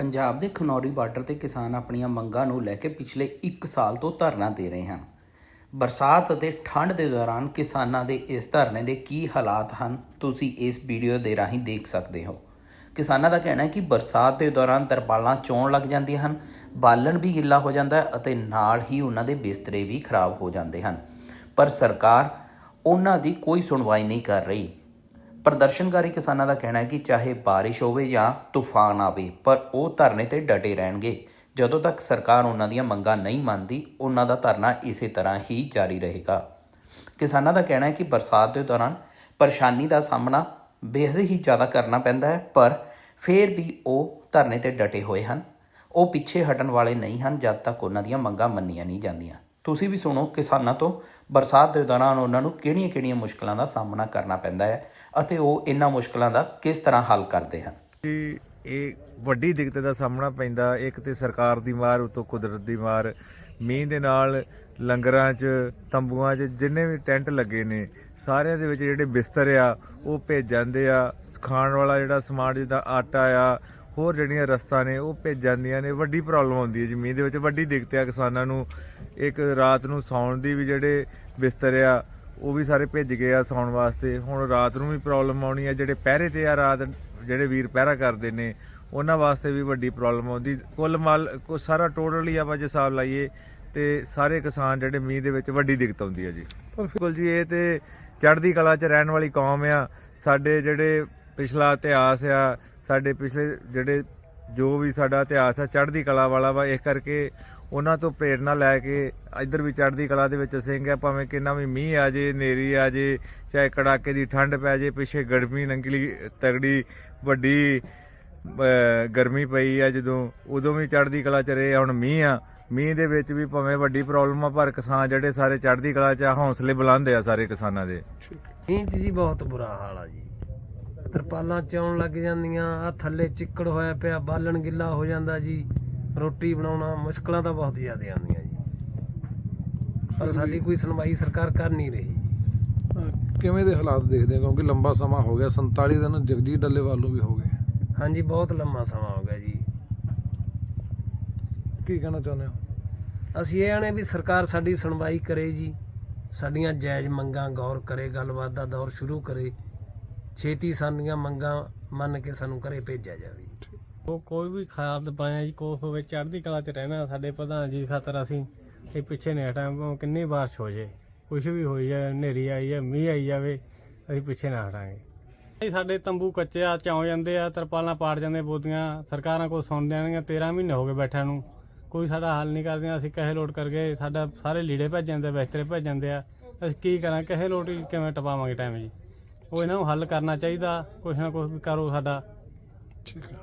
ਪੰਜਾਬ ਦੇ ਖਨੌਰੀ ਬਾਰਡਰ ਤੇ ਕਿਸਾਨ ਆਪਣੀਆਂ ਮੰਗਾਂ ਨੂੰ ਲੈ ਕੇ ਪਿਛਲੇ 1 ਸਾਲ ਤੋਂ ਧਰਨਾ ਦੇ ਰਹੇ ਹਨ। ਬਰਸਾਤ ਅਤੇ ਠੰਡ ਦੇ ਦੌਰਾਨ ਕਿਸਾਨਾਂ ਦੇ ਇਸ ਧਰਨੇ ਦੇ ਕੀ ਹਾਲਾਤ ਹਨ, ਤੁਸੀਂ ਇਸ ਵੀਡੀਓ ਦੇ ਰਾਹੀਂ ਦੇਖ ਸਕਦੇ ਹੋ। ਕਿਸਾਨਾਂ ਦਾ ਕਹਿਣਾ ਹੈ ਕਿ ਬਰਸਾਤ ਦੇ ਦੌਰਾਨ ਤਰਪਾਲਾਂ ਚੋਣ ਲੱਗ ਜਾਂਦੀਆਂ ਹਨ, ਬਾਲਣ ਵੀ ਗਿੱਲਾ ਹੋ ਜਾਂਦਾ ਹੈ ਅਤੇ ਨਾਲ ਹੀ ਉਹਨਾਂ ਦੇ ਬਿਸਤਰੇ ਵੀ ਖਰਾਬ ਹੋ ਜਾਂਦੇ ਹਨ। ਪਰ ਸਰਕਾਰ ਉਹਨਾਂ ਦੀ ਕੋਈ ਸੁਣਵਾਈ ਨਹੀਂ ਕਰ ਰਹੀ। ਪ੍ਰਦਰਸ਼ਨਕਾਰੀ ਕਿਸਾਨਾਂ ਦਾ ਕਹਿਣਾ ਹੈ ਕਿ ਚਾਹੇ ਬਾਰਿਸ਼ ਹੋਵੇ ਜਾਂ ਤੂਫਾਨ ਆਵੇ, ਪਰ ਉਹ ਧਰਨੇ ਤੇ ਡਟੇ ਰਹਿਣਗੇ। ਜਦੋਂ ਤੱਕ ਸਰਕਾਰ ਉਹਨਾਂ ਦੀਆਂ ਮੰਗਾਂ ਨਹੀਂ ਮੰਨਦੀ, ਉਹਨਾਂ ਦਾ ਧਰਨਾ ਇਸੇ ਤਰ੍ਹਾਂ ਹੀ ਜਾਰੀ ਰਹੇਗਾ। ਕਿਸਾਨਾਂ ਦਾ ਕਹਿਣਾ ਹੈ ਕਿ ਬਰਸਾਤ ਦੇ ਦੌਰਾਨ ਪਰੇਸ਼ਾਨੀ ਦਾ ਸਾਹਮਣਾ ਬੇਹੱਦ ਹੀ ਜ਼ਿਆਦਾ ਕਰਨਾ ਪੈਂਦਾ ਹੈ, ਪਰ ਫਿਰ ਵੀ ਉਹ ਧਰਨੇ ਤੇ ਡਟੇ ਹੋਏ ਹਨ। ਉਹ ਪਿੱਛੇ ਹਟਣ ਵਾਲੇ ਨਹੀਂ ਹਨ, ਜਦ ਤੱਕ ਉਹਨਾਂ ਦੀਆਂ ਮੰਗਾਂ ਮੰਨੀਆਂ ਨਹੀਂ ਜਾਂਦੀਆਂ। ਤੁਸੀਂ ਵੀ ਸੁਣੋ ਕਿਸਾਨਾਂ ਤੋਂ, ਬਰਸਾਤ ਦੇ ਦੌਰਾਨ ਉਹਨਾਂ ਨੂੰ ਕਿਹੜੀਆਂ-ਕਿਹੜੀਆਂ ਮੁਸ਼ਕਲਾਂ ਦਾ ਸਾਹਮਣਾ ਕਰਨਾ ਪੈਂਦਾ ਹੈ ਅਤੇ ਉਹ ਇਹਨਾਂ ਮੁਸ਼ਕਲਾਂ ਦਾ ਕਿਸ ਤਰ੍ਹਾਂ ਹੱਲ ਕਰਦੇ ਹਨ? ਕਿ ਇਹ ਵੱਡੀ ਦਿੱਕਤ ਦਾ ਸਾਹਮਣਾ ਪੈਂਦਾ, ਇੱਕ ਤੇ ਸਰਕਾਰ ਦੀ ਮਾਰ, ਉਤੋਂ ਕੁਦਰਤ ਦੀ ਮਾਰ, ਮੀਂਹ ਦੇ ਨਾਲ ਲੰਗਰਾਂ 'ਚ, ਤੰਬੂਆਂ 'ਚ ਜਿੰਨੇ ਵੀ ਟੈਂਟ ਲੱਗੇ ਨੇ, ਸਾਰਿਆਂ ਦੇ ਵਿੱਚ ਜਿਹੜੇ ਬਿਸਤਰ ਆ, ਉਹ ਭੇਜ ਜਾਂਦੇ ਆ। ਖਾਣ ਵਾਲਾ ਜਿਹੜਾ ਸਮਾਨ, ਜਿੱਦਾਂ ਆਟਾ ਆ ਹੋਰ ਜਿਹੜੀਆਂ ਰਸਤਾ ਨੇ, ਉਹ ਭਿੱਜ ਜਾਂਦੀਆਂ ਨੇ, ਵੱਡੀ ਪ੍ਰੋਬਲਮ ਆਉਂਦੀ ਹੈ ਜੀ ਮੀਂਹ ਦੇ ਵਿੱਚ। ਵੱਡੀ ਦਿੱਕਤ ਆ ਕਿਸਾਨਾਂ ਨੂੰ। ਇੱਕ ਰਾਤ ਨੂੰ ਸੌਣ ਦੀ ਵੀ ਜਿਹੜੇ ਬਿਸਤਰ ਆ, ਉਹ ਵੀ ਸਾਰੇ ਭਿੱਜ ਗਏ ਆ ਸੌਣ ਵਾਸਤੇ। ਹੁਣ ਰਾਤ ਨੂੰ ਵੀ ਪ੍ਰੋਬਲਮ ਆਉਣੀ ਆ, ਜਿਹੜੇ ਪਹਿਰੇ ਤੇ ਆ ਰਾਤ, ਜਿਹੜੇ ਵੀਰ ਪਹਿਰਾ ਕਰਦੇ ਨੇ, ਉਹਨਾਂ ਵਾਸਤੇ ਵੀ ਵੱਡੀ ਪ੍ਰੋਬਲਮ ਆਉਂਦੀ। ਕੁੱਲ ਮਾਲ, ਕੋ ਸਾਰਾ ਟੋਟਲ ਹੀ ਆਪਾਂ ਜੇ ਹਿਸਾਬ ਲਾਈਏ, ਤੇ ਸਾਰੇ ਕਿਸਾਨ ਜਿਹੜੇ ਮੀਂਹ ਦੇ ਵਿੱਚ ਵੱਡੀ ਦਿੱਕਤ ਆਉਂਦੀ ਹੈ ਜੀ। ਬਿਲਕੁਲ ਜੀ, ਇਹ ਤੇ ਚੜ੍ਹਦੀ ਕਲਾ 'ਚ ਰਹਿਣ ਵਾਲੀ ਕੌਮ ਆ। ਸਾਡੇ ਜਿਹੜੇ ਪਿਛਲਾ ਇਤਿਹਾਸ ਆ ਸਾਡੇ ਪਿਛਲੇ ਜਿਹੜੇ ਜੋ ਵੀ ਸਾਡਾ ਇਤਿਹਾਸ ਆ ਚੜ੍ਹਦੀ ਕਲਾ ਵਾਲਾ ਵਾ ਇਸ ਕਰਕੇ ਉਹਨਾਂ ਤੋਂ ਪ੍ਰੇਰਣਾ ਲੈ ਕੇ ਇੱਧਰ ਵੀ ਚੜ੍ਹਦੀ ਕਲਾ ਦੇ ਵਿੱਚ ਸਿੰਘ ਆ ਭਾਵੇਂ ਕਿੰਨਾ ਵੀ ਮੀਂਹ ਆ ਜੇ ਹਨੇਰੀ ਆ ਜੇ ਚਾਹੇ ਕੜਾਕੇ ਦੀ ਠੰਡ ਪੈ ਜੇ ਪਿੱਛੇ ਗਰਮੀ ਨੰਗਲੀ ਤਗੜੀ ਵੱਡੀ ਗਰਮੀ ਪਈ ਆ ਜਦੋਂ ਉਦੋਂ ਵੀ ਚੜ੍ਹਦੀ ਕਲਾ ਚ ਰਹੇ ਆ, ਹੁਣ ਮੀਂਹ ਆ। ਮੀਂਹ ਦੇ ਵਿੱਚ ਵੀ ਭਾਵੇਂ ਵੱਡੀ ਪ੍ਰੋਬਲਮ ਆ ਪਰ ਕਿਸਾਨ ਜਿਹੜੇ ਸਾਰੇ ਚੜ੍ਹਦੀ ਕਲਾ ਚ ਆ, ਹੌਸਲੇ ਬੁਲੰਦ ਆ ਸਾਰੇ ਕਿਸਾਨਾਂ ਦੇ। ਮੀਂਹ ਜੀ ਬਹੁਤ ਬੁਰਾ ਹਾਲ ਆ ਜੀ। ਤਰਪਾਲਾਂ ਚੌਣ ਲੱਗ ਜਾਂਦੀਆਂ ਆ ਥੱਲੇ ਚਿੱਕੜ ਹੋਇਆ ਪਿਆ ਬਾਲਣ ਗਿੱਲਾ ਹੋ ਜਾਂਦਾ ਜੀ। ਰੋਟੀ ਬਣਾਉਣਾ ਮੁਸ਼ਕਲਾਂ ਤਾਂ ਬਹੁਤ ਜ਼ਿਆਦਾ ਆਉਂਦੀਆਂ ਜੀ। ਪਰ ਸਾਡੀ ਕੋਈ ਸੁਣਵਾਈ ਸਰਕਾਰ ਕਰ ਨਹੀਂ ਰਹੀ। ਕਿਵੇਂ ਦੇ ਹਾਲਾਤ ਦੇਖਦੇ ਹੋ? ਕਿਉਂਕਿ ਲੰਬਾ ਸਮਾਂ ਹੋ ਗਿਆ 47 ਦਿਨ ਜਗਜੀਤ ਡੱਲੇਵਾਲ ਨੂੰ ਵੀ ਹੋ ਗਏ। ਹਾਂਜੀ ਬਹੁਤ ਲੰਮਾ ਸਮਾਂ ਹੋ ਗਿਆ ਜੀ। ਕੀ ਕਹਿਣਾ ਚਾਹੁੰਦੇ ਹੋ? ਅਸੀਂ ਇਹ ਆਣੇ ਵੀ ਸਰਕਾਰ ਸਾਡੀ ਸੁਣਵਾਈ ਕਰੇ ਜੀ। ਸਾਡੀਆਂ ਜਾਇਜ਼ ਮੰਗਾਂ ਗੌਰ ਕਰੇ ਗੱਲਬਾਤ ਦਾ ਦੌਰ ਸ਼ੁਰੂ ਕਰੇ। ਛੇਤੀ ਸਾਡੀਆਂ ਮੰਗਾਂ ਮੰਨ ਕੇ ਸਾਨੂੰ ਘਰੇ ਭੇਜਿਆ ਜਾਵੇ। ਉਹ ਕੋਈ ਵੀ ਖਰਾਬ ਪਾਇਆ ਜੀ ਕੋਹ ਹੋਵੇ, ਚੜ੍ਹਦੀ ਕਲਾ 'ਚ ਰਹਿਣਾ ਸਾਡੇ ਪ੍ਰਧਾਨ ਜੀ ਖਾਤਰ ਅਸੀਂ, ਇਹ ਪਿੱਛੇ ਨਹੀਂ ਹਟਾਂਗੇ ਕਿੰਨੀ ਬਾਰਿਸ਼ ਹੋ ਜੇ ਕੁਝ ਵੀ ਹੋਈ ਜਾਏ, ਹਨੇਰੀ ਆਈ ਜਾਏ, ਮੀਂਹ ਆਈ ਜਾਵੇ, ਅਸੀਂ ਪਿੱਛੇ ਨਾ ਹਟਾਂਗੇ। ਇਹ ਸਾਡੇ ਤੰਬੂ ਕੱਚੇ ਆ, ਚੌਂ ਜਾਂਦੇ ਆ, ਤਰਪਾਲਾਂ ਪਾੜ ਜਾਂਦੇ ਬੋਦੀਆਂ, ਸਰਕਾਰਾਂ ਕੋਲ ਸੁਣ ਦੇਣਗੀਆਂ 13 ਮਹੀਨੇ ਹੋ ਗਏ ਬੈਠਿਆਂ ਨੂੰ। ਕੋਈ ਸਾਡਾ ਹੱਲ ਨਹੀਂ ਕਰਦੇ, ਅਸੀਂ ਕਹੇ ਲੋਟ ਕਰਕੇ ਸਾਡਾ ਸਾਰੇ ਲੀੜੇ ਭੱਜ ਜਾਂਦੇ, ਬਿਸਤਰੇ ਭੱਜ ਜਾਂਦੇ ਆ। ਅਸੀਂ ਕੀ ਕਰਾਂ, ਕਹੇ ਲੋਟ ਕਿਵੇਂ ਟਪਾਵਾਂਗੇ ਟਾਈਮ ਜੀ? ਉਹ ਇਹਨਾਂ ਨੂੰ ਹੱਲ ਕਰਨਾ ਚਾਹੀਦਾ ਕੁਛ ਨਾ ਕੁਛ ਵੀ ਕਰੋ ਸਾਡਾ। ਠੀਕ ਹੈ